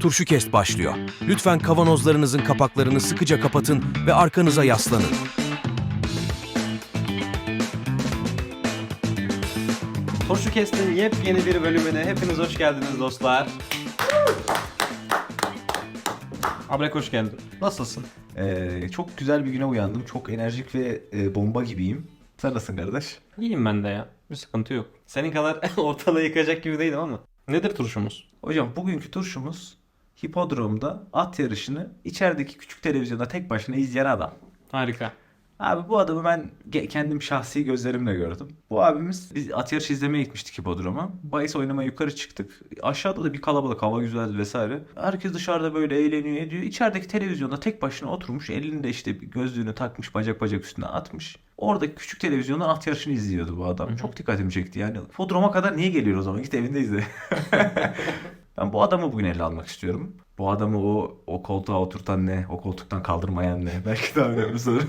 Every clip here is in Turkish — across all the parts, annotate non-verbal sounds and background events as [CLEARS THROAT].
Turşu Kest başlıyor. Lütfen kavanozlarınızın kapaklarını sıkıca kapatın ve arkanıza yaslanın. Turşu Kest'in yepyeni bir bölümüne hepiniz hoş geldiniz dostlar. Abrek hoş geldin. Nasılsın? Ee, çok güzel bir güne uyandım. Çok enerjik ve e, bomba gibiyim. Sen nasılsın kardeş? İyiyim ben de ya. Bir sıkıntı yok. Senin kadar [LAUGHS] ortalığı yıkacak gibi değilim ama. Nedir turşumuz? Hocam bugünkü turşumuz hipodromda at yarışını içerideki küçük televizyonda tek başına izleyen adam. Harika. Abi bu adamı ben kendim şahsi gözlerimle gördüm. Bu abimiz biz at yarışı izlemeye gitmiştik hipodroma. Bahis oynamaya yukarı çıktık. Aşağıda da bir kalabalık hava güzeldi vesaire. Herkes dışarıda böyle eğleniyor ediyor. İçerideki televizyonda tek başına oturmuş. Elinde işte gözlüğünü takmış bacak bacak üstüne atmış. Oradaki küçük televizyondan at yarışını izliyordu bu adam. Çok dikkatimi çekti yani. Hipodroma kadar niye geliyor o zaman? Git evinde izle. [LAUGHS] Ben bu adamı bugün ele almak istiyorum. Bu adamı o o koltuğa oturtan ne, o koltuktan kaldırmayan ne? [LAUGHS] Belki daha önemli soru.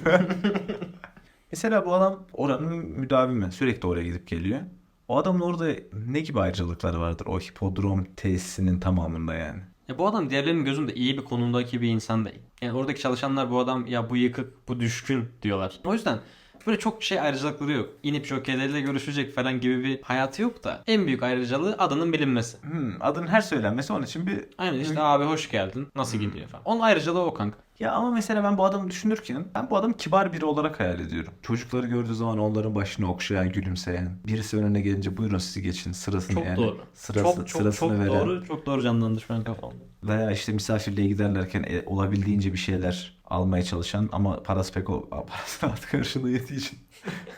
[LAUGHS] Mesela bu adam oranın müdavimi. Sürekli oraya gidip geliyor. O adamın orada ne gibi ayrıcalıkları vardır o hipodrom tesisinin tamamında yani? Ya bu adam diğerlerinin gözünde iyi bir konumdaki bir insan değil. Yani oradaki çalışanlar bu adam ya bu yıkık, bu düşkün diyorlar. O yüzden böyle çok şey ayrıcalıkları yok. İnip jokeyleriyle görüşecek falan gibi bir hayatı yok da. En büyük ayrıcalığı adının bilinmesi. Hmm, adın her söylenmesi onun için bir... Aynen işte abi hoş geldin. Nasıl gidiyor falan. Onun ayrıcalığı o kanka. Ya ama mesela ben bu adamı düşünürken ben bu adamı kibar biri olarak hayal ediyorum. Çocukları gördüğü zaman onların başını okşayan, gülümseyen. Birisi önüne gelince buyurun sizi geçin sırasını Çok yani. doğru. Sırası, çok çok sırasını çok veren. doğru. Çok doğru canlandı şu an kafamda. Veya işte misafirliğe giderlerken e, olabildiğince bir şeyler almaya çalışan ama parası pek o parası artık karşılığı yettiği için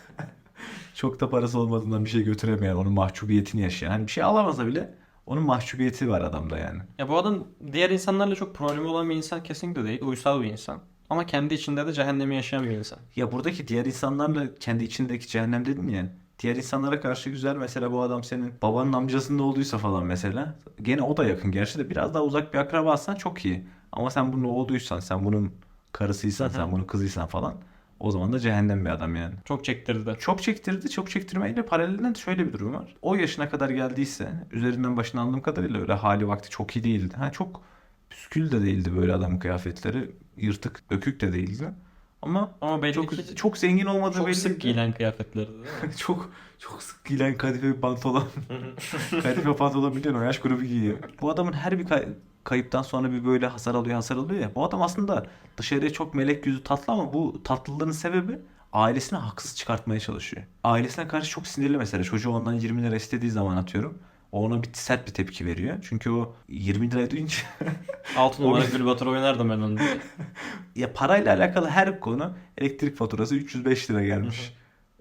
[LAUGHS] çok da parası olmadığından bir şey götüremeyen, onun mahcubiyetini yaşayan. Hani bir şey alamasa bile onun mahcubiyeti var adamda yani. Ya bu adam diğer insanlarla çok problemi olan bir insan kesinlikle değil. Uysal bir insan. Ama kendi içinde de cehennemi yaşayan bir insan. Ya buradaki diğer insanlarla kendi içindeki cehennem dedin ya. Diğer insanlara karşı güzel mesela bu adam senin babanın amcasının olduysa falan mesela. Gene o da yakın gerçi de biraz daha uzak bir akrabasan çok iyi. Ama sen bunun oğluysan, sen bunun karısıysan, sen bunun kızıysan falan o zaman da cehennem bir adam yani. Çok çektirdi. Çok çektirdi. Çok çektirmeyle paralelinden de şöyle bir durum var. O yaşına kadar geldiyse üzerinden başına anladığım kadarıyla öyle hali vakti çok iyi değildi. Ha çok püskül de değildi böyle adam kıyafetleri. Yırtık, dökük de değildi. Ama Ama belli çok ki çok zengin olmadığı çok belli. sık giyilen kıyafetleri değil [LAUGHS] mi? çok çok sık giyilen kadife bir pantolon. [LAUGHS] kadife pantolon biliyorsun o yaş grubu giyiyor. Bu adamın her bir kay- kayıptan sonra bir böyle hasar alıyor hasar alıyor ya. Bu adam aslında dışarıya çok melek yüzü tatlı ama bu tatlılığının sebebi ailesine haksız çıkartmaya çalışıyor. Ailesine karşı çok sinirli mesela. Çocuğu ondan 20 lira istediği zaman atıyorum. O ona bir sert bir tepki veriyor. Çünkü o 20 lira duyunca [LAUGHS] 6 numara Gülbatur oynardım ben onu. [LAUGHS] ya parayla alakalı her konu elektrik faturası 305 lira gelmiş.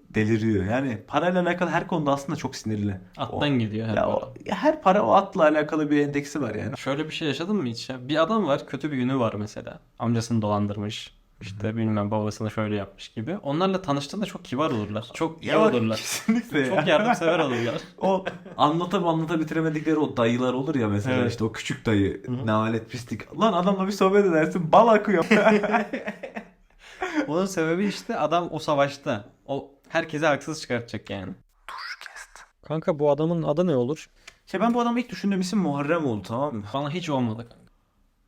Deliriyor. Yani parayla alakalı her konuda aslında çok sinirli. Attan O- gidiyor her ya, para. o- ya her para o atla alakalı bir endeksi var yani. Şöyle bir şey yaşadın mı hiç ya? Bir adam var kötü bir günü var mesela. Amcasını dolandırmış. İşte bilmem babasını şöyle yapmış gibi. Onlarla tanıştığında çok kibar olurlar. Çok iyi olurlar. Kesinlikle Çok yardımsever olurlar. [LAUGHS] o anlatıp anlata bitiremedikleri o dayılar olur ya mesela Evet. işte o küçük dayı ne alet pislik. Lan adamla bir sohbet edersin bal akıyor. [LAUGHS] Bunun sebebi işte adam o savaşta. O herkese haksız çıkartacak yani. Kanka bu adamın adı ne olur? şey ben bu adamı ilk düşündüğüm isim Muharrem oldu tamam mı? Bana hiç olmadı kanka.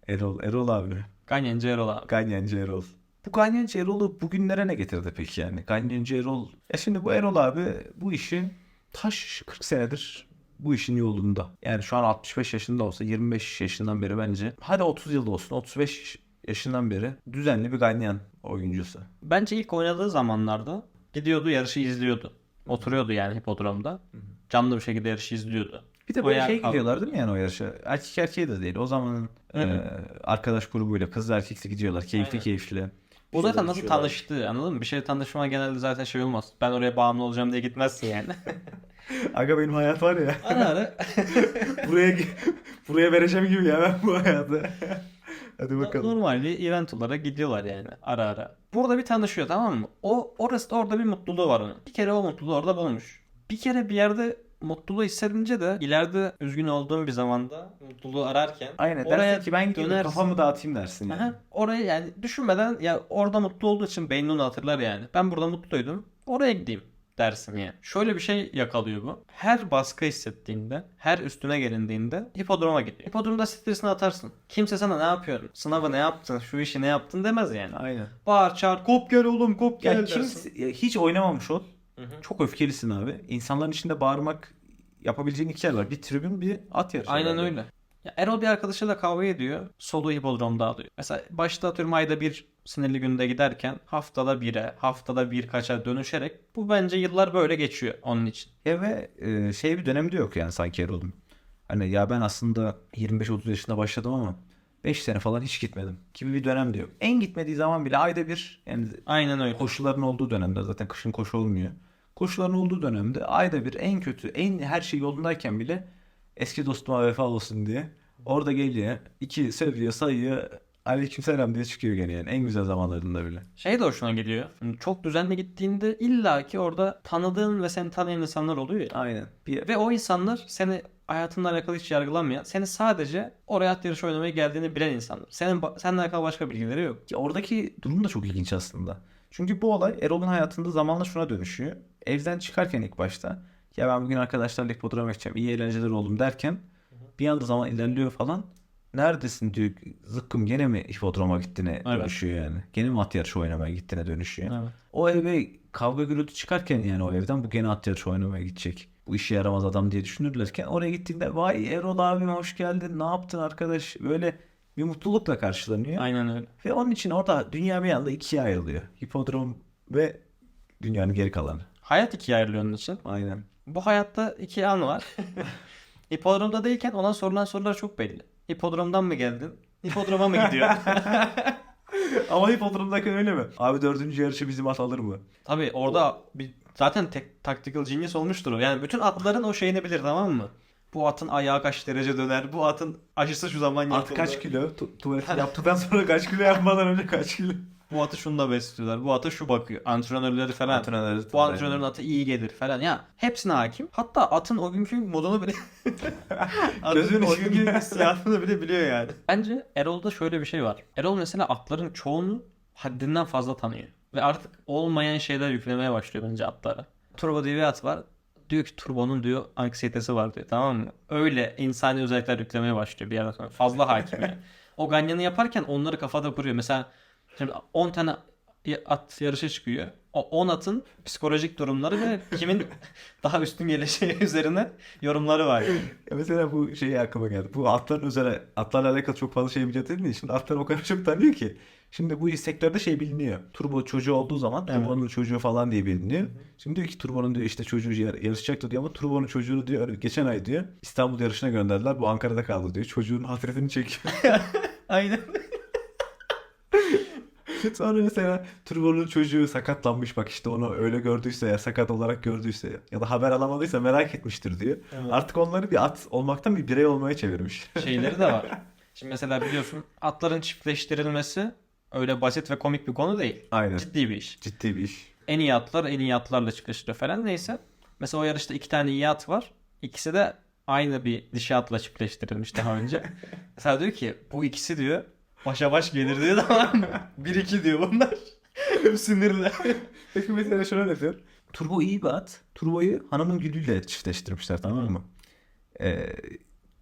Erol, Erol abi. Ganyancı Erol abi. Ganyancı Erol. Bu Ganyancı Erol'u bugünlere ne getirdi peki yani? Ganyancı Erol. Ya şimdi bu Erol abi bu işi taş 40 senedir bu işin yolunda. Yani şu an 65 yaşında olsa 25 yaşından beri bence. Hadi 30 yılda olsun 35 yaşından beri düzenli bir ganyan oyuncusu. Bence ilk oynadığı zamanlarda gidiyordu yarışı izliyordu. Oturuyordu yani hipodromda. Canlı bir şekilde yarışı izliyordu. Bir de böyle şey gidiyorlar değil mi yani o yarışa? Erkek erkeğe de değil. O zamanın e, arkadaş grubuyla kızlı erkekli gidiyorlar. Keyifli Aynen. keyifli. Bu zaten nasıl tanıştı anladın mı? Bir şey tanışma genelde zaten şey olmaz. Ben oraya bağımlı olacağım diye gitmezsin yani. [LAUGHS] Aga benim hayat var ya. ara ara. [LAUGHS] buraya buraya vereceğim gibi ya ben bu hayatı. [LAUGHS] Hadi bakalım. Normalde eventlara gidiyorlar yani ara ara. Burada bir tanışıyor tamam mı? O orası da orada bir mutluluğu var onun. Bir kere o mutluluğu orada bulmuş. Bir kere bir yerde mutluluğu hissedince de ileride üzgün olduğum bir zamanda mutluluğu ararken Aynen oraya dersin ki ben gideyim dönersin. kafamı dağıtayım dersin yani. Aha, oraya yani düşünmeden ya orada mutlu olduğu için beynin onu hatırlar yani. Ben burada mutluydum. Oraya gideyim. dersin yani. Şöyle bir şey yakalıyor bu. Her baskı hissettiğinde, her üstüne gelindiğinde hipodroma gidiyor. Hipodromda stresini atarsın. Kimse sana ne yapıyorsun? Sınavı ne yaptın? Şu işi ne yaptın demez yani. Aynen. Bağır çağır kop gel oğlum kop gel Ya dersin. kimse, hiç oynamamış ol. Hı hı. Çok öfkelisin abi. İnsanların içinde bağırmak yapabileceğin iki yer var. Bir tribün bir at yarışı. Aynen herhalde. öyle. Ya Erol bir arkadaşıyla kavga ediyor. Soluğu hipodromda alıyor. Mesela başta atıyorum ayda bir sinirli günde giderken haftada bire, haftada birkaça dönüşerek bu bence yıllar böyle geçiyor onun için. Ya ve e, şey bir dönemde yok yani sanki Erol'un. Hani ya ben aslında 25-30 yaşında başladım ama 5 sene falan hiç gitmedim gibi bir dönem de yok. En gitmediği zaman bile ayda bir yani Aynen öyle. koşuların olduğu dönemde zaten kışın koşu olmuyor. Koşuların olduğu dönemde ayda bir en kötü en her şey yolundayken bile eski dostuma vefa olsun diye orada geliyor. iki seviyor sayıyor. Aleykümselam diye çıkıyor gene yani en güzel zamanlarında bile. Şey de hoşuna geliyor. Şimdi Çok düzenli gittiğinde illaki orada tanıdığın ve seni tanıyan insanlar oluyor ya. Aynen. Bir, Ve o insanlar seni hayatınla alakalı hiç yargılanmayan, seni sadece oraya at yarışı oynamaya geldiğini bilen insanlar. Senin seninle alakalı başka bilgileri yok. Ya oradaki durum da çok ilginç aslında. Çünkü bu olay Erol'un hayatında zamanla şuna dönüşüyor. Evden çıkarken ilk başta ya ben bugün arkadaşlarla hipodroma gideceğim iyi eğlenceler oğlum derken bir anda zaman ilerliyor falan. Neredesin diyor zıkkım gene mi hipodroma gittiğine Evet. dönüşüyor yani. Gene mi at yarışı oynamaya gittiğine dönüşüyor. Evet. O eve kavga gürültü çıkarken yani o evden bu gene at yarışı oynamaya gidecek. Bu işe yaramaz adam diye düşünürlerken oraya gittiğinde vay Erol abim hoş geldin ne yaptın arkadaş böyle bir mutlulukla karşılanıyor. Aynen öyle. Ve onun için orada dünya bir anda ikiye ayrılıyor. Hipodrom ve dünyanın geri kalanı. Hayat ikiye ayrılıyor onun için. Aynen. Bu hayatta iki an var. [LAUGHS] Hipodromda değilken ona sorulan sorular çok belli. Hipodromdan mı geldin? Hipodroma mı gidiyor? [LAUGHS] Ama hipodromdaki öyle mi? Abi dördüncü yarışı bizim at alır mı? Tabii orada bir zaten tek tactical genius olmuştur o. Yani bütün atların o şeyini bilir tamam mı? Bu atın ayağı kaç derece döner? Bu atın aşısı şu zaman At yapılır. kaç kilo? Tu- tuvalet [LAUGHS] yaptıktan sonra kaç kilo yapmadan önce kaç kilo? Bu atı şununla besliyorlar. Bu atı şu bakıyor. Antrenörleri falan. Antrenörleri Bu antrenörün atı iyi gelir falan. Ya hepsine hakim. Hatta atın o günkü modunu bile [LAUGHS] atın Gözünün o günkü hissiyatını bile biliyor yani. Bence Erol'da şöyle bir şey var. Erol mesela atların çoğunu haddinden fazla tanıyor. Ve artık olmayan şeyler yüklemeye başlıyor bence atlara. Turbo diye bir at var. Diyor ki Turbo'nun diyor anksiyetesi var diyor tamam mı? Öyle insani özellikler yüklemeye başlıyor bir yerden sonra. Fazla hakim yani. [LAUGHS] O ganyanı yaparken onları kafada kuruyor. Mesela şimdi 10 tane at yarışa çıkıyor. O 10 atın psikolojik durumları ve kimin [LAUGHS] daha üstün geleceği üzerine yorumları var. Ya mesela bu şey aklıma geldi. Bu atların özel atlarla alakalı çok fazla şey değil mi? Şimdi atlar o kadar çok tanıyor ki. Şimdi bu sektörde şey biliniyor. Turbo çocuğu olduğu zaman Evet. Turbo'nun çocuğu falan diye biliniyor. Şimdi diyor ki Turbo'nun diyor işte çocuğu yar- yarışacaktı diyor ama Turbo'nun çocuğunu diyor geçen ay diyor İstanbul yarışına gönderdiler. Bu Ankara'da kaldı diyor. Çocuğun hasretini çekiyor. [LAUGHS] Aynen. [LAUGHS] Sonra mesela Turbo'nun çocuğu sakatlanmış bak işte onu öyle gördüyse ya sakat olarak gördüyse ya da haber alamadıysa merak etmiştir diyor. Evet. Artık onları bir at olmaktan bir birey olmaya çevirmiş. [LAUGHS] Şeyleri de var. Şimdi mesela biliyorsun atların çiftleştirilmesi öyle basit ve komik bir konu değil. Aynen. Ciddi bir iş. Ciddi bir iş. En iyi atlar en iyi atlarla çiftleştiriyor falan neyse. Mesela o yarışta iki tane iyi at var. İkisi de aynı bir dişi atla çiftleştirilmiş daha önce. [LAUGHS] mesela diyor ki bu ikisi diyor başa baş gelir diyor tamam mı? [LAUGHS] Bir iki diyor bunlar. Sinirli. [LAUGHS] Peki mesela şöyle yapıyor. Turbo iyi bir at. Turbo'yu hanımın gülüyle çiftleştirmişler tamam mı? Ee,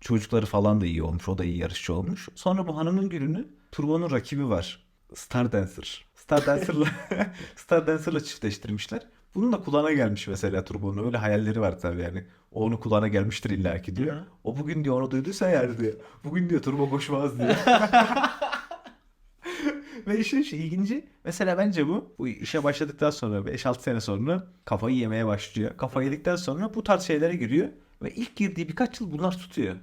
çocukları falan da iyi olmuş. O da iyi yarışçı olmuş. Sonra bu hanımın gülünü Turbo'nun rakibi var. Star Dancer. Star Dancer'la [LAUGHS] Star Dancer'la çiftleştirmişler. Bunun da kulağına gelmiş mesela Turbo'nun. Öyle hayalleri var tabii yani. O onun kulağına gelmiştir illaki diyor. Hı. O bugün diyor onu duyduysa yani diyor. Bugün diyor Turbo koşmaz diyor. Ve işin şu ilginci mesela bence bu bu işe başladıktan sonra 5-6 sene sonra kafayı yemeye başlıyor. Kafayı yedikten sonra bu tarz şeylere giriyor ve ilk girdiği birkaç yıl bunlar tutuyor.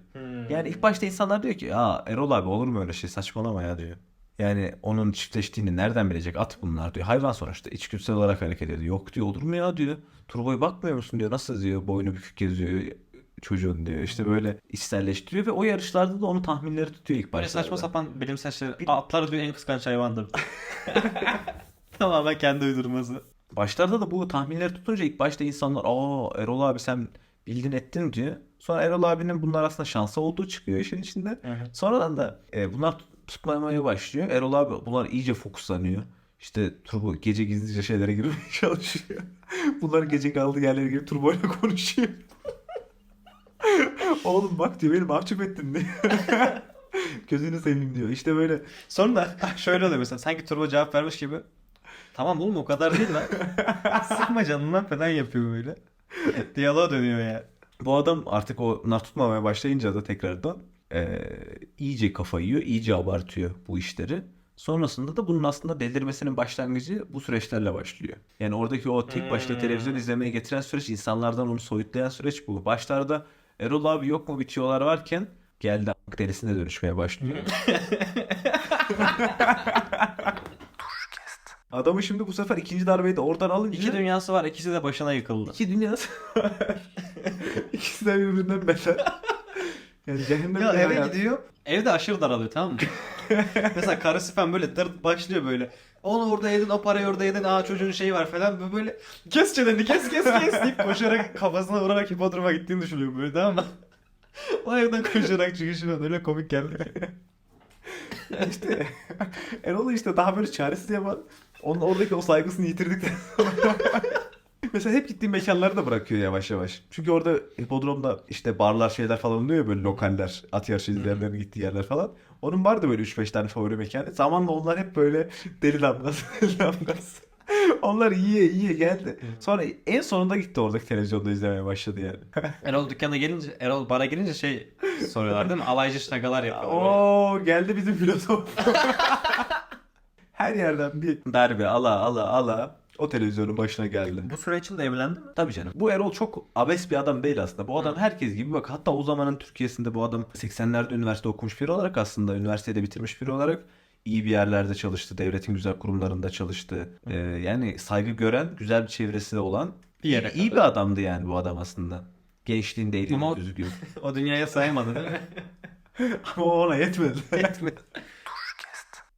Yani ilk başta insanlar diyor ki ya Erol abi olur mu öyle şey saçmalama ya diyor. Yani onun çiftleştiğini nereden bilecek at bunlar diyor. Hayvan sonuçta içgüdüsel olarak hareket ediyor. Yok diyor olur mu ya diyor. Turbo'ya bakmıyor musun diyor. Nasıl diyor boynu bükük geziyor çocuğun diyor. İşte böyle içselleştiriyor ve o yarışlarda da onu tahminleri tutuyor ilk Böyle başta. saçma sapan bilimsel şeyler. Atlar diyor en kıskanç hayvandır. [LAUGHS] Tamamen kendi uydurması. Başlarda da bu tahminleri tutunca ilk başta insanlar aa Erol abi sen bildin ettin diyor. Sonra Erol abinin bunlar aslında şansı olduğu çıkıyor işin içinde. Sonradan da e, bunlar tut- tutmamaya başlıyor. Erol abi bunlar iyice fokuslanıyor. İşte turbo gece gizlice şeylere girmeye [LAUGHS] çalışıyor. Bunların gece kaldığı yerlere girip turboyla konuşuyor. Oğlum bak diyor beni mahcup ettin diyor. [LAUGHS] Gözünü seveyim diyor. İşte böyle Sonra da [LAUGHS] şöyle oluyor mesela sanki turbo cevap vermiş gibi. Tamam oğlum o kadar değil lan. [LAUGHS] Sıkma canından falan yapıyor böyle. Diyaloğa dönüyor ya. Bu adam artık o nar tutmamaya başlayınca da tekrardan eee, iyice kafa yiyor, iyice abartıyor bu işleri. Sonrasında da bunun aslında delirmesinin başlangıcı bu süreçlerle başlıyor. Yani oradaki o tek başına televizyon izlemeye getiren süreç, insanlardan onu soyutlayan süreç bu. Başlarda Erol abi yok mu bitiyorlar varken geldi delisine dönüşmeye başlıyor. [LAUGHS] Adamı şimdi bu sefer ikinci darbeyi de oradan alınca İki dünyası var ikisi de başına yıkıldı. İki dünyası var. [LAUGHS] İkisi de birbirinden beter. Yani cehennem Ya bir eve hayat. gidiyor. Evde aşırı daralıyor tamam mı? [LAUGHS] Mesela karısı falan böyle dırt başlıyor böyle. Onu orada yedin, o parayı orada yedin, aa çocuğun şeyi var falan. Böyle, kes çeneni, kes kes kes deyip koşarak kafasına vurarak hipodroma gittiğini düşünüyor böyle tamam mı? [LAUGHS] o evden koşarak çıkışı falan öyle komik geldi. [LAUGHS] İşte Erol işte daha böyle çaresiz yapan. Onun oradaki o saygısını yitirdikten sonra [LAUGHS] Mesela hep gittiğim mekanları da bırakıyor yavaş yavaş. Çünkü orada hipodromda işte barlar şeyler falan oluyor ya böyle lokaller, at yarışı izleyenlerin gittiği yerler falan. Onun vardı böyle 3-5 tane favori mekanı. Zamanla onlar hep böyle deli damgası, [LAUGHS] deli damgası. Onlar iyiye iyiye geldi. Sonra en sonunda gitti oradaki televizyonda izlemeye başladı yani. [LAUGHS] Erol dükkana gelince, Erol bara gelince şey soruyorlar değil mi? Alaycı şakalar yapıyor. Oo geldi bizim filozof. [LAUGHS] Her yerden bir darbe ala ala ala o televizyonun başına geldi. Bu süre içinde evlendi mi? Tabii canım. Bu Erol çok abes bir adam değil aslında. Bu adam herkes gibi bak hatta o zamanın Türkiye'sinde bu adam 80'lerde üniversite okumuş biri olarak aslında üniversitede bitirmiş biri olarak iyi bir yerlerde çalıştı. Devletin güzel kurumlarında çalıştı. Ee, yani saygı gören, güzel bir çevresi olan Bir yere iyi, iyi bir adamdı yani bu adam aslında. Gençliğinde eğitim Ama o-. [LAUGHS] O dünyaya saymadı değil mi? [LAUGHS] Ama o ona yetmedi.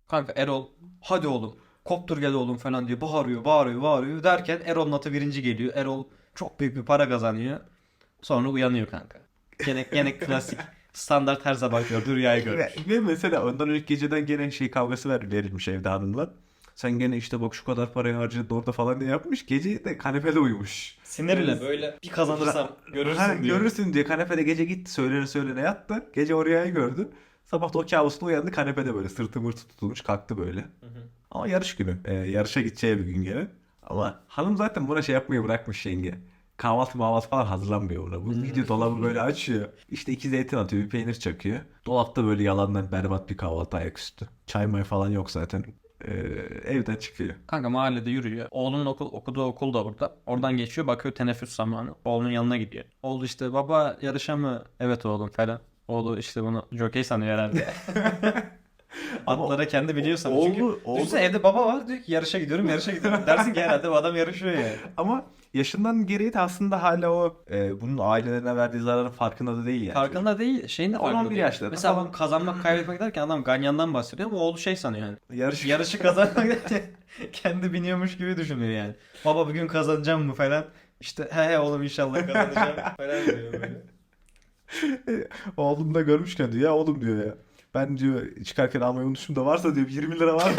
Kanka Erol hadi oğlum koptur gel oğlum falan diye bağırıyor bağırıyor bağırıyor derken Erol'un atı birinci geliyor. Erol çok büyük bir para kazanıyor. Sonra uyanıyor kanka. Gene, gene klasik standart her sabah gördüğü rüyayı görmüş. Ve, ve mesela ondan önceki geceden gene şey kavgası ver, verilmiş evde hanımlar. Sen gene işte bak şu kadar parayı harcadın orada falan diye yapmış. Gece de kanepede uyumuş. Sinirle böyle bir kazanırsam görürsün Ha, diyor. Görürsün diye kanepede gece gitti söylene söylene yattı. Gece o rüyayı gördü. Sabah da o kabusla uyandı kanepede böyle sırtı mırtı tutulmuş kalktı böyle. Ama yarış günü. Ee, yarışa gideceği bir gün gene. Ama hanım zaten buna şey yapmayı bırakmış yenge. Kahvaltı mahvaltı falan hazırlanmıyor ona. Bu gidiyor dolabı böyle açıyor. İşte iki zeytin atıyor bir peynir çakıyor. Dolapta böyle yalandan berbat bir kahvaltı ayaküstü. Çay may falan yok zaten. Ee, evden çıkıyor. Kanka mahallede yürüyor. Oğlunun okul, okuduğu okul da burada. Oradan geçiyor bakıyor teneffüs zamanı. Oğlunun yanına gidiyor. Oğlu işte baba yarışa mı? Evet oğlum falan. Oğlu işte bunu jockey sanıyor herhalde. [LAUGHS] [LAUGHS] Atlara kendi biliyor sanıyor. Çünkü oğlu- oğlu- düşünsene evde baba var diyor ki yarışa gidiyorum yarışa gidiyorum. Dersin ki herhalde bu adam yarışıyor yani. [LAUGHS] Ama yaşından gereği de aslında hala o e, bunun ailelerine verdiği zararın farkında da değil yani. Farkında değil. Şeyin de 10-11 farkında değil. yaşlarında Mesela falan. kazanmak kaybetmek derken adam ganyandan bahsediyor ama oğlu şey sanıyor yani. Yarış Yarışı kazanmak derken [LAUGHS] kendi biniyormuş gibi düşünüyor yani. Baba bugün kazanacağım mı falan. İşte he he oğlum inşallah kazanacağım falan diyor böyle. Oğlum da görmüşken diyor ya oğlum diyor ya. Ben diyor çıkarken almayı unutmuşum da varsa diyor 20 lira var.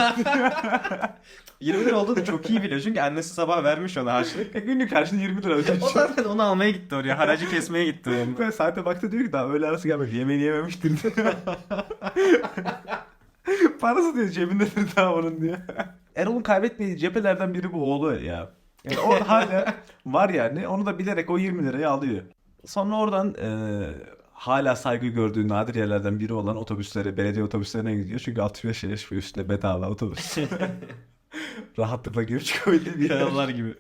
20 [LAUGHS] lira olduğunu çok iyi biliyor çünkü annesi sabah vermiş ona harçlık. E, Günlük karşılığında 20 lira ödeyeceğim. O zaten onu almaya gitti oraya. Haracı kesmeye gitti. Yani. Ve saate baktı diyor ki daha öğle arası gelmedi. Yemeğini yememiştir diyor. [LAUGHS] Parası diyor cebindedir daha onun diyor. Erol'un kaybetmediği cephelerden biri bu oğlu ya. Yani o [LAUGHS] hala var yani. Onu da bilerek o 20 lirayı alıyor. Sonra oradan e, hala saygı gördüğü nadir yerlerden biri olan otobüslere, belediye otobüslerine gidiyor. Çünkü 65 yaş ve üstüne bedava otobüs. [LAUGHS] Rahatlıkla girip çıkabildiği bir. Krallar gibi.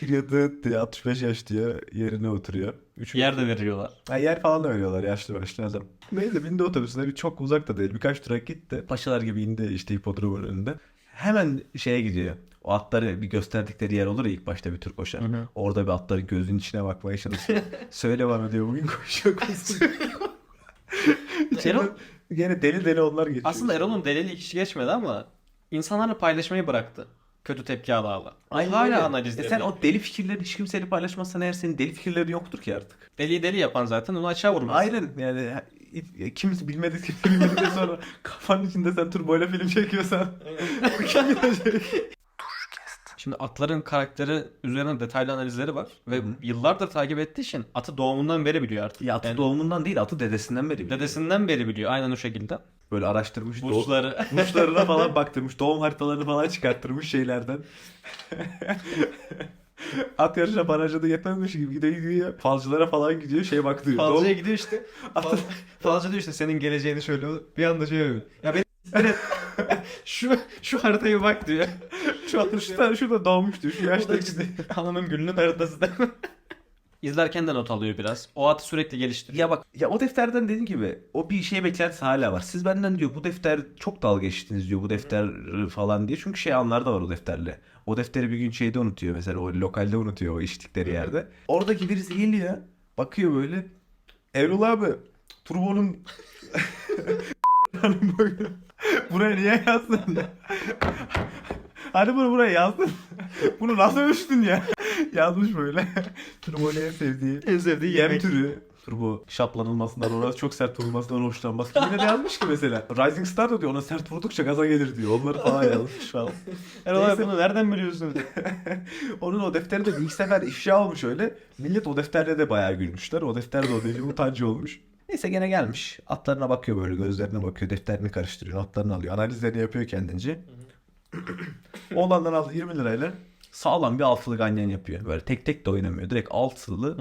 Giriyor dıt diye 65 yaş diyor. Yerine oturuyor. Üç Yer de veriyorlar. Ha, yer falan da veriyorlar yaşlı başlı adam. Neyse bindi otobüsüne bir çok uzak da değil. Birkaç durak gitti. Paşalar gibi indi işte hipodromun önünde. Hemen şeye gidiyor. O atları bir gösterdikleri yer olur ya ilk başta bir tur koşar. Hı hı. Orada bir atların gözünün içine bakmaya çalışıyor. [LAUGHS] Söyle bana diyor bugün koşuyor [LAUGHS] koşuyor. Erol- Gene deli deli onlar geçiyor. Aslında Erol'un deliliği hiç geçmedi ama insanlarla paylaşmayı bıraktı. Kötü tepki ala ala. Aynen Hala öyle. analiz E sen o deli fikirleri hiç kimseyle paylaşmazsan eğer senin deli fikirlerin yoktur ki artık. Deliyi deli yapan zaten onu açığa vurmaz. Aynen yani kimse bilmedi bilmedikten sonra [LAUGHS] kafanın içinde sen turboyla film çekiyorsan bu kim? Şimdi atların karakteri üzerine detaylı analizleri var ve yıllardır takip ettiği için atı doğumundan beri biliyor artık. Ya atı Yani doğumundan değil atı dedesinden beri. biliyor. Dedesinden beri biliyor aynen o şekilde. Böyle araştırmış. doğ- Burçları. [LAUGHS] Burçlarına falan baktırmış. Doğum haritalarını falan çıkarttırmış şeylerden. [LAUGHS] At yarışına barajda yetmezmiş gibi gidiyor gidiyor. Falcılara falan gidiyor şey baktırıyor. Falcıya Doğum- gidiyor işte. Fal, falcı diyor işte senin geleceğini söylüyor. Bir anda şey yapıyor. Ya beni evet. şu şu haritaya bak diyor. Şu atın şu tane şurada doğmuş diyor. Şu yaşta işte hanımın [LAUGHS] gülünün haritası da. İzlerken de not alıyor biraz. O atı sürekli geliştiriyor. Ya bak ya o defterden dediğim gibi o bir şey beklentisi hala var. Siz benden diyor bu defter çok dalga geçtiniz diyor bu defter falan diye. Çünkü şey anlar da var o defterle. O defteri bir gün şeyde unutuyor mesela o lokalde unutuyor o içtikleri yerde. Oradaki birisi geliyor bakıyor böyle. Erol abi turbonun [LAUGHS] [LAUGHS] böyle. [LAUGHS] Buraya niye yazdın ya? Hani bunu buraya yazdın. bunu nasıl ölçtün ya? Yazmış böyle. Turbo'nun en sevdiği En sevdiği yem yemek. türü. Turbo şaplanılmasından, orası çok sert vurulmasından hoşlanmaz. Yine de yazmış ki mesela. Rising Star da diyor ona sert vurdukça gaza gelir diyor. Onları falan yazmış falan. Erol abi bunu nereden biliyorsun? [LAUGHS] Onun o defteri de bir ilk sefer ifşa olmuş öyle. Millet o defterle de bayağı gülmüşler. O defter de o deli utancı olmuş. Neyse gene gelmiş. Atlarına bakıyor böyle gözlerine bakıyor. Defterini karıştırıyor. Notlarını alıyor. Analizlerini yapıyor kendince. Oğlandan aldı 20 lirayla sağlam bir altılı ganyan yapıyor. Böyle tek tek de oynamıyor. Direkt altılı.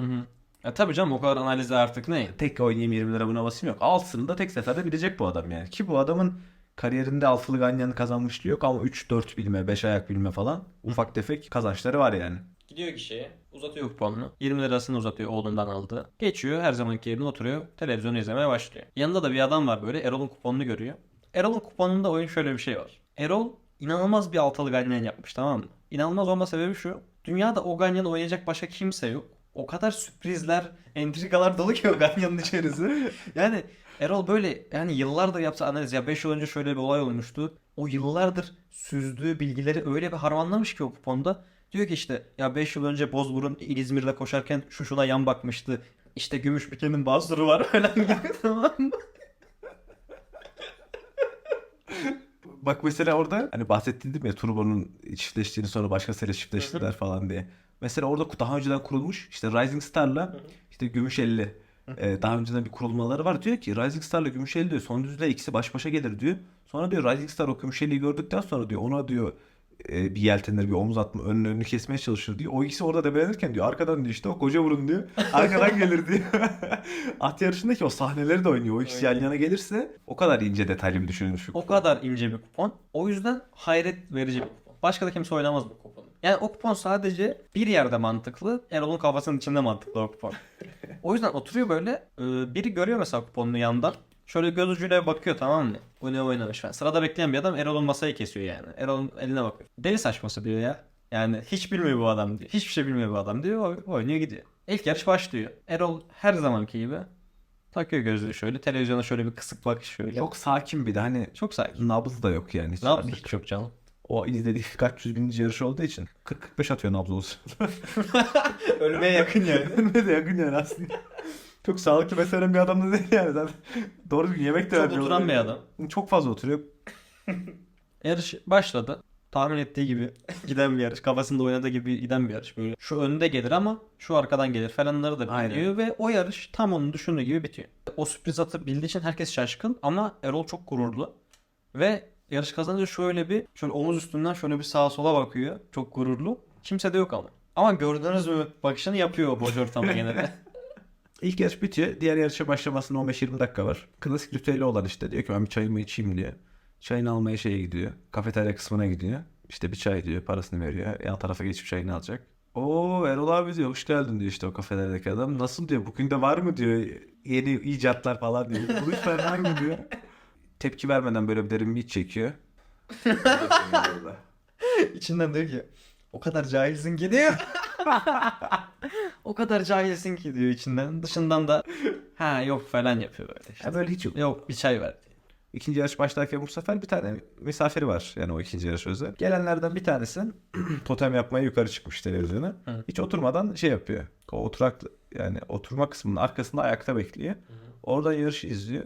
Ya tabii canım o kadar analize artık ne? Tek oynayayım 20 lira buna basayım yok. Altısını da tek seferde bilecek bu adam yani. Ki bu adamın kariyerinde altılı ganyanı kazanmışlığı yok ama 3-4 bilme, 5 ayak bilme falan ufak tefek kazançları var yani. Gidiyor kişiye uzatıyor kuponunu. 20 lirasını uzatıyor oğlundan aldı. Geçiyor her zamanki yerine oturuyor. Televizyonu izlemeye başlıyor. Yanında da bir adam var böyle Erol'un kuponunu görüyor. Erol'un kuponunda oyun şöyle bir şey var. Erol inanılmaz bir altılı ganyan yapmış tamam mı? İnanılmaz olma sebebi şu. Dünyada o ganyanı oynayacak başka kimse yok. O kadar sürprizler, entrikalar dolu ki o ganyanın içerisi. [LAUGHS] Yani Erol böyle yani yıllardır yapsa analiz ya 5 yıl önce şöyle bir olay olmuştu. O yıllardır süzdüğü bilgileri öyle bir harmanlamış ki o kuponda. Diyor ki işte ya 5 yıl önce Bozburun İzmir'de koşarken şu şuna yan bakmıştı. İşte Gümüşbükü'nün bazıları var [LAUGHS] falan gibi tamam mı? Bak mesela orada hani bahsettim ya Turbo'nun çiftleştiğini sonra başkasıyla çiftleştiler falan diye. Mesela orada daha önceden kurulmuş işte Rising Star'la işte Gümüşelli e, daha önceden bir kurulmaları var. Diyor ki Rising Star'la Gümüşelli diyor son düzlüğe ikisi baş başa gelir diyor. Sonra diyor Rising Star o Gümüşelli'yi gördükten sonra diyor ona diyor e, bir yeltenir bir omuz atma önünü önünü kesmeye çalışır diyor. O ikisi orada debelenirken diyor arkadan diyor işte o koca burun diyor. [LAUGHS] Arkadan gelir diyor. [LAUGHS] At yarışındaki o sahneleri de oynuyor. O ikisi yan yana gelirse o kadar ince detaylı bir düşünülmüş bir O kadar ince bir kupon. O yüzden hayret verici bir kupon. Başka da kimse oynamaz bu kuponu. Yani o kupon sadece bir yerde mantıklı. Erol'un kafasının içinde mantıklı o kupon. [LAUGHS] o yüzden oturuyor böyle. e, Biri görüyor mesela kuponunu yandan. Şöyle göz ucuyla bakıyor tamam mı? O ne oynamış falan. Sırada bekleyen bir adam Erol'un masayı kesiyor yani. Erol'un eline bakıyor. Deli saçması diyor ya. Yani hiç bilmiyor bu adam diyor. Hiçbir şey bilmiyor bu adam diyor. Oynuyor gidiyor. İlk yarış başlıyor. Erol her zamanki gibi takıyor gözlüğü şöyle. Televizyona şöyle bir kısık bakış şöyle. Çok sakin bir de hani çok sakin. nabız da yok yani. Hiç. Ne yapmış çok canım. O izlediği kaç yüz bininci yarış olduğu için 40-45 atıyor nabız olsun. [LAUGHS] Ölmeye yakın yani. [LAUGHS] ne de yakın yani aslında. Çok sağlıklı beslenen bir adam da değil yani. Zaten [LAUGHS] doğru düzgün yemek de Çok vermiyor. oturan bir adam. Çok fazla oturuyor. [LAUGHS] Yarış başladı. Tahmin ettiği gibi [LAUGHS] giden bir yarış. Kafasında oynadığı gibi giden bir yarış. Böyle şu önde gelir ama şu arkadan gelir falanları da Aynen. biliyor ve o yarış tam onun düşündüğü gibi bitiyor. O sürpriz atı bildiği için herkes şaşkın ama Erol çok gururlu. Ve yarış kazanınca şöyle bir şöyle omuz üstünden şöyle bir sağa sola bakıyor. Çok gururlu. Kimse de yok ama. Ama gördünüz mü bakışını yapıyor o boş ortamda gene de. İlk yarış bitiyor. Diğer yarışa başlamasına 15-20 dakika var. Klasik ritüeli olan işte diyor ki ben bir çayımı içeyim diyor. Çayını almaya şeye gidiyor. Kafeterya kısmına gidiyor. İşte bir çay diyor parasını veriyor. Yan tarafa geçip çayını alacak. Oo Erol abi diyor hoş geldin diyor işte o kafelerdeki adam. Nasıl diyor bugün de var mı diyor yeni icatlar falan diyor. Buluşlar var mı diyor. Tepki vermeden böyle bir derin bir iç çekiyor. [LAUGHS] İçinden diyor ki o kadar cahilsin ki diyor. [LAUGHS] o kadar cahilsin ki diyor içinden. Dışından da ha yok falan yapıyor böyle işte. Ya böyle hiç yok. Yok bir çay ver. İkinci yarış başlarken bu sefer bir tane misafiri var. Yani o ikinci yarış özel. Gelenlerden bir tanesi [CLEARS THROAT] totem yapmaya yukarı çıkmış televizyona. Hı. Hiç oturmadan şey yapıyor. O oturak yani oturma kısmının arkasında ayakta bekliyor. Oradan yarışı izliyor.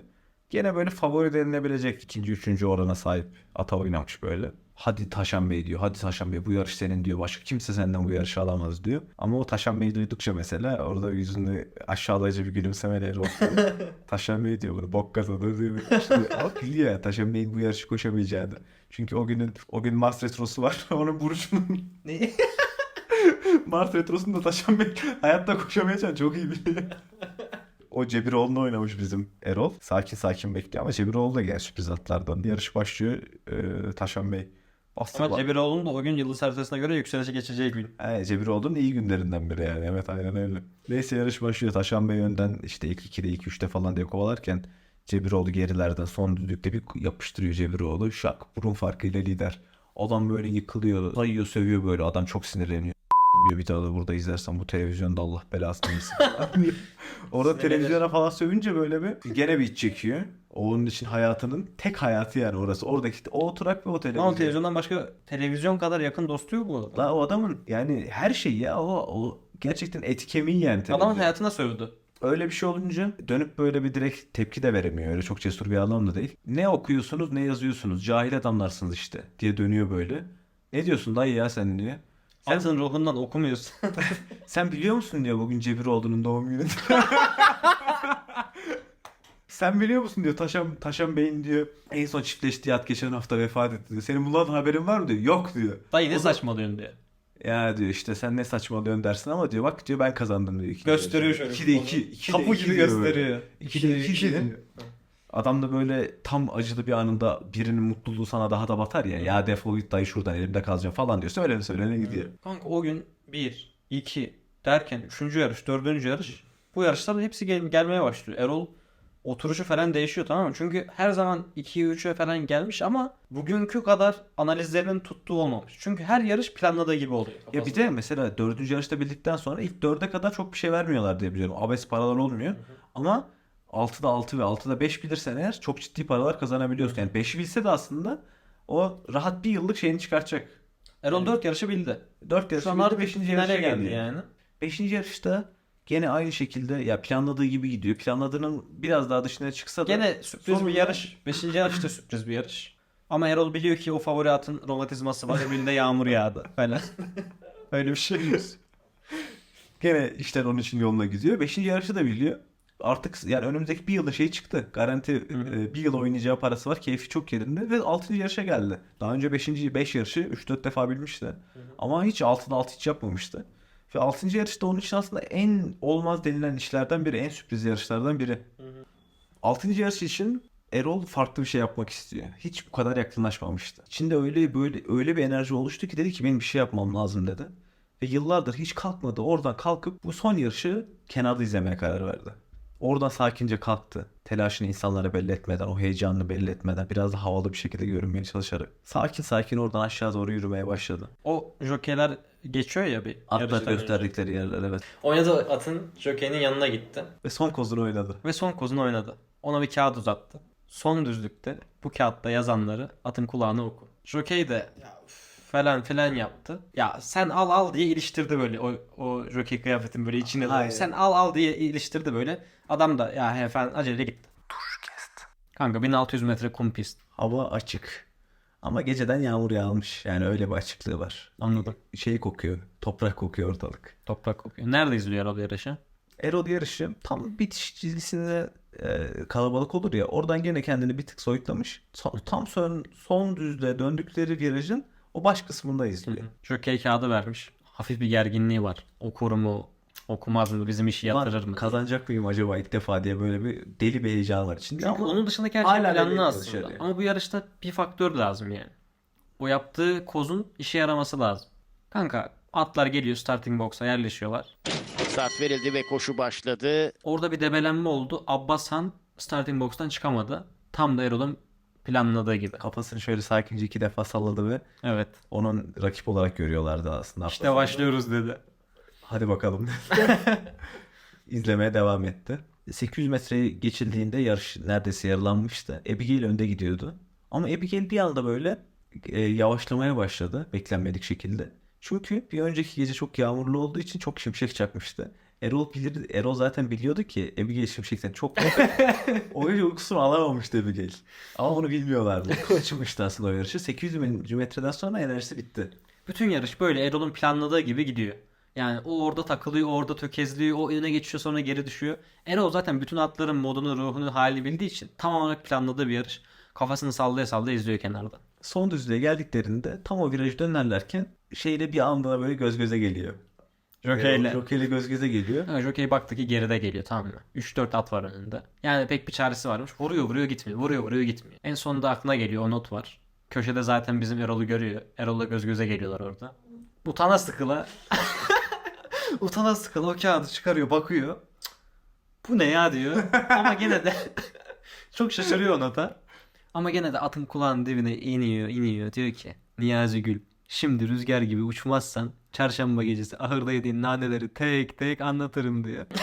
Gene böyle favori denilebilecek ikinci, üçüncü orana sahip ata oynamış böyle. Hadi Taşan Bey diyor. Hadi Taşan Bey bu yarış senin diyor. Başka kimse senden bu yarışı alamaz diyor. Ama o Taşan Bey'i duydukça mesela orada yüzünde aşağılayıcı bir gülümsemeleri oldu. [LAUGHS] Taşan Bey diyor bunu bok kazanır diyor. İşte, ama biliyor Taşan Bey'in bu yarışı koşamayacağını. Çünkü o günün o gün Mars Retrosu var. [LAUGHS] Onun burcunun [LAUGHS] Ne? Mars Retrosu'nda Taşan Bey hayatta koşamayacağını çok iyi biliyor. O Cebiroğlu'nu oynamış bizim Erol. Sakin sakin bekliyor ama Cebiroğlu da gel sürpriz atlardan. Yarış başlıyor. Ee, Taşan Bey bastı. Ama Cebiroğlu'nun da o gün yıldız haritasına göre yükselişe geçeceği gün. He, Cebiroğlu'nun iyi günlerinden biri yani. Evet aynen öyle. Neyse yarış başlıyor. Taşan Bey önden işte ilk 2'de ilk 3'te falan diye kovalarken Cebiroğlu gerilerden son düdükte bir yapıştırıyor Cebiroğlu. Şak burun farkıyla lider. Adam böyle yıkılıyor. Sayıyor sövüyor böyle. Adam çok sinirleniyor. Diyor bir daha da burada izlersen bu televizyonda Allah belasını versin. [LAUGHS] Orada televizyona falan sövünce böyle bir gene bir iç çekiyor. O Onun için hayatının tek hayatı yani orası. Oradaki o oturak ve o televizyon. Ama televizyondan başka televizyon kadar yakın dostu yok bu. La o adamın yani her şey ya o, o gerçekten eti kemiği yani. Adamın televizyon. hayatına sövdü. Öyle bir şey olunca dönüp böyle bir direkt tepki de veremiyor. Öyle çok cesur bir adam da değil. Ne okuyorsunuz ne yazıyorsunuz. Cahil adamlarsınız işte diye dönüyor böyle. Ne diyorsun dayı ya sen diyor. Sen, Altın ruhundan okumuyorsun. [LAUGHS] sen biliyor musun diyor bugün Cebiroğlu'nun doğum günü. [LAUGHS] Sen biliyor musun diyor Taşan, Taşan Bey'in diyor en son çiftleştiği at geçen hafta vefat etti diyor. Senin bunlardan haberin var mı diyor. Yok diyor. Dayı ne saçmalıyorsun diye. Ya diyor işte sen ne saçmalıyorsun dersin ama diyor bak diyor ben kazandım diyor. İki Gösteriyor diyor. şöyle. İki de iki. iki de Kapı iki gibi diyor gösteriyor. böyle. İki de iki diyor. Adam da böyle tam acılı bir anında birinin mutluluğu sana daha da batar ya. Ya defol git dayı şuradan elimde kalacağım falan diyor. Söylene söylene gidiyor. Kanka o gün 1, 2 derken 3. yarış, 4. yarış bu yarışların hepsi gel- gelmeye başlıyor. Erol oturuşu falan değişiyor tamam mı? Çünkü her zaman 2'ye 3'e falan gelmiş ama bugünkü kadar analizlerinin tuttuğu olmamış. Çünkü her yarış planladığı gibi oluyor. Ya bir de mesela dördüncü yarışta bildikten sonra ilk dörde kadar çok bir şey vermiyorlar diye biliyorum. Abes paralar olmuyor. Ama 6'da 6 ve 6'da 5 bilirsen eğer çok ciddi paralar kazanabiliyorsun. Yani 5'i bilse de aslında o rahat bir yıllık şeyini çıkartacak. Erol 4 yarışı bildi. 4 yarış Şu an bildi, artık 5. finale yarışa geldi geldi. yani. 5. yarışta gene aynı şekilde ya planladığı gibi gidiyor. Planladığının biraz daha dışına çıksa da Gene sürpriz sonunda- bir yarış. 5. yarışta sürpriz bir yarış. Ama Erol biliyor ki o favori atın romatizması var. Öbüründe yağmur yağdı falan. [LAUGHS] Öyle bir şey. gene işler onun için yoluna gidiyor. 5. yarışı da biliyor. Artık yani önümüzdeki bir yılda şey çıktı. Garanti e, bir yıl oynayacağı parası var. Keyfi çok yerinde ve 6. yarışa geldi. Daha önce 5. 5 yarışı 3-4 defa bilmişti. Ama hiç 6'da 6 hiç yapmamıştı. Ve 6. yarışta onun için aslında en olmaz denilen işlerden biri, en sürpriz yarışlardan biri. 6. yarış için Erol farklı bir şey yapmak istiyor. Hiç bu kadar yakınlaşmamıştı. İçinde öyle böyle öyle bir enerji oluştu ki dedi ki benim bir şey yapmam lazım dedi. Ve yıllardır hiç kalkmadı. Oradan kalkıp bu son yarışı kenarda izlemeye karar verdi. Oradan sakince kalktı. Telaşını insanlara belli etmeden, o heyecanını belli etmeden biraz da havalı bir şekilde görünmeye çalışarak. Sakin sakin oradan aşağı doğru yürümeye başladı. O jokeyler geçiyor ya bir Atlar gösterdikleri yerler evet. Oynadı atın jokeyinin yanına gitti. Ve son kozunu oynadı. Ve son kozunu oynadı. Ona bir kağıt uzattı. Son düzlükte bu kağıtta yazanları atın kulağına oku. Jokey de ya üf falan filan yaptı. Ya sen al al diye iliştirdi böyle o, o jokey kıyafetin böyle içine doğru. Sen al al diye iliştirdi böyle. Adam da ya he falan acele gitti. Kanka 1600 metre kum pist. Hava açık. Ama geceden yağmur yağmış. Yani öyle bir açıklığı var. Anladım. Şey kokuyor. Toprak kokuyor ortalık. Toprak kokuyor. Nerede izliyor Erol yarışı? Erol yarışı tam bitiş çizgisinde e, kalabalık olur ya. Oradan gene kendini bir tık soyutlamış. Tam son, son düzle döndükleri virajın o baş kısmında izliyor. Jokey kağıdı vermiş. Hafif bir gerginliği var. Okur mu? Okumaz mı? Bizim işi yatırır Lan mı? kazanacak mıyım acaba ilk defa diye böyle bir deli bir heyecan var içinde. Çünkü Ama onun dışındaki her şey hala planlı veriyor aslında. dışarıya. Ama bu yarışta bir faktör lazım yani. O yaptığı kozun işe yaraması lazım. Kanka atlar geliyor starting box'a yerleşiyorlar. Start verildi ve koşu başladı. Orada bir debelenme oldu. Abbas Han starting box'tan çıkamadı. Tam da Erol'un planladığı gibi. kafasını şöyle sakince iki defa salladı ve Evet. onun rakip olarak görüyorlardı aslında. İşte başlıyoruz dedi. Hadi bakalım. [LAUGHS] [LAUGHS] İzlemeye devam etti. 800 metreyi geçildiğinde yarış neredeyse yarılanmıştı. Abigail önde gidiyordu. Ama Abigail bir anda böyle e, yavaşlamaya başladı beklenmedik şekilde. Çünkü bir önceki gece çok yağmurlu olduğu için çok şimşek çakmıştı. Erol bilir, Erol zaten biliyordu ki Abigail Şimşek'ten çok [LAUGHS] oyun uykusunu alamamıştı Abigail. Ama onu bilmiyorlardı. [LAUGHS] Kaçmıştı aslında o yarışı. 800 metreden sonra enerjisi bitti. Bütün yarış böyle Erol'un planladığı gibi gidiyor. Yani o orada takılıyor, orada tökezliyor, o öne geçiyor sonra geri düşüyor. Erol zaten bütün atların modunu, ruhunu, halini bildiği için tam olarak planladığı bir yarış. Kafasını sallaya sallaya izliyor kenardan. Son düzlüğe geldiklerinde tam o virajı dönerlerken şeyle bir anda böyle göz göze geliyor. Jockey'le. Jockey'le göz göze geliyor. Ha, Jockey baktı ki geride geliyor tamam mı? 3-4 at var önünde. Yani pek bir çaresi varmış. Vuruyor vuruyor gitmiyor. Vuruyor vuruyor gitmiyor. En sonunda aklına geliyor o not var. Köşede zaten bizim Erol'u görüyor. Erol'la göz göze geliyorlar orada. Utana sıkıla. [LAUGHS] Utana sıkıla o kağıdı çıkarıyor bakıyor. Cık, Bu ne ya diyor. Ama gene de [LAUGHS] çok şaşırıyor nota. Ama gene de atın kulağının dibine iniyor iniyor. Diyor ki Niyazi Gül şimdi rüzgar gibi uçmazsan çarşamba gecesi ahırda yediğin naneleri tek tek anlatırım diyor. [LAUGHS]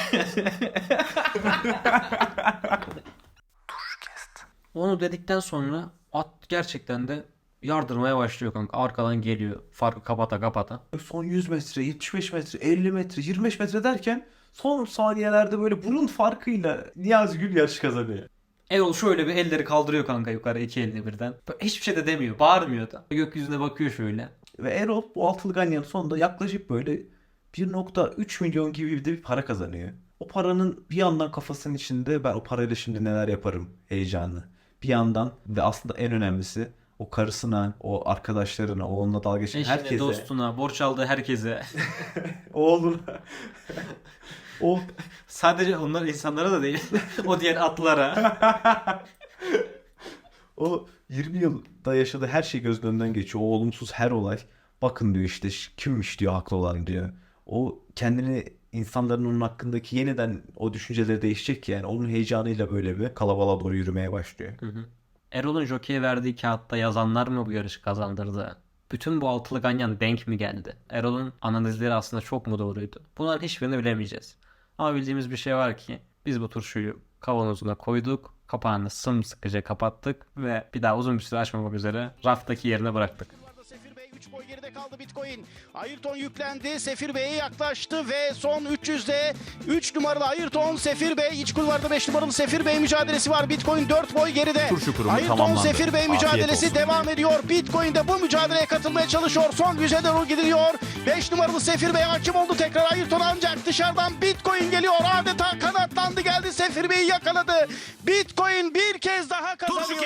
Onu dedikten sonra at gerçekten de yardırmaya başlıyor kanka. Arkadan geliyor. Farkı kapata kapata. Son 100 metre, 75 metre, 50 metre, 25 metre derken son saniyelerde böyle burun farkıyla Niyazi Gül yarış kazanıyor. Erol şöyle bir elleri kaldırıyor kanka yukarı iki elini birden. Hiçbir şey de demiyor. Bağırmıyor da. Gökyüzüne bakıyor şöyle. Ve Erol bu altılı ganyanın sonunda yaklaşık böyle 1.3 milyon gibi de bir para kazanıyor. O paranın bir yandan kafasının içinde ben o parayla şimdi neler yaparım heyecanı. Bir yandan ve aslında en önemlisi o karısına, o arkadaşlarına, o onunla dalga geçen herkese, dostuna, borç aldığı herkese. [LAUGHS] oğluna, o Sadece onlar insanlara da değil. [LAUGHS] o diğer atlara. [LAUGHS] O 20 yılda yaşadığı her şey gözünün önünden geçiyor. O olumsuz her olay. Bakın diyor işte kimmiş diyor haklı olan diyor. O kendini insanların onun hakkındaki yeniden o düşünceleri değişecek ki yani onun heyecanıyla böyle bir kalabalığa doğru yürümeye başlıyor. Erol'un jockey'e verdiği kağıtta yazanlar mı bu yarışı kazandırdı? Bütün bu altılı ganyan denk mi geldi? Erol'un analizleri aslında çok mu doğruydu? Bunların hiçbirini bilemeyeceğiz. Ama bildiğimiz bir şey var ki biz bu turşuyu kavanozuna koyduk, kapağını sımsıkıca kapattık ve bir daha uzun bir süre açmamak üzere raftaki yerine bıraktık. Vardı Sefir Bey 3 boy geride kaldı Bitcoin. Ayrton yüklendi. Sefir Bey'e yaklaştı ve son 300'de 3 numaralı Ayrton Sefir Bey iç kulvarda 5 numaralı Sefir Bey mücadelesi var. Bitcoin 4 boy geride. Ayrton tamamlandı. Sefir Bey mücadelesi devam ediyor. Bitcoin de bu mücadeleye katılmaya çalışıyor. Son yüze doğru gidiliyor. 5 numaralı Sefir Bey hakim oldu tekrar Ayrton ancak dışarıdan Bitcoin geliyor. Adeta kanatlandı geldi Sefir Bey'i yakaladı. Bitcoin bir kez daha kazanıyor.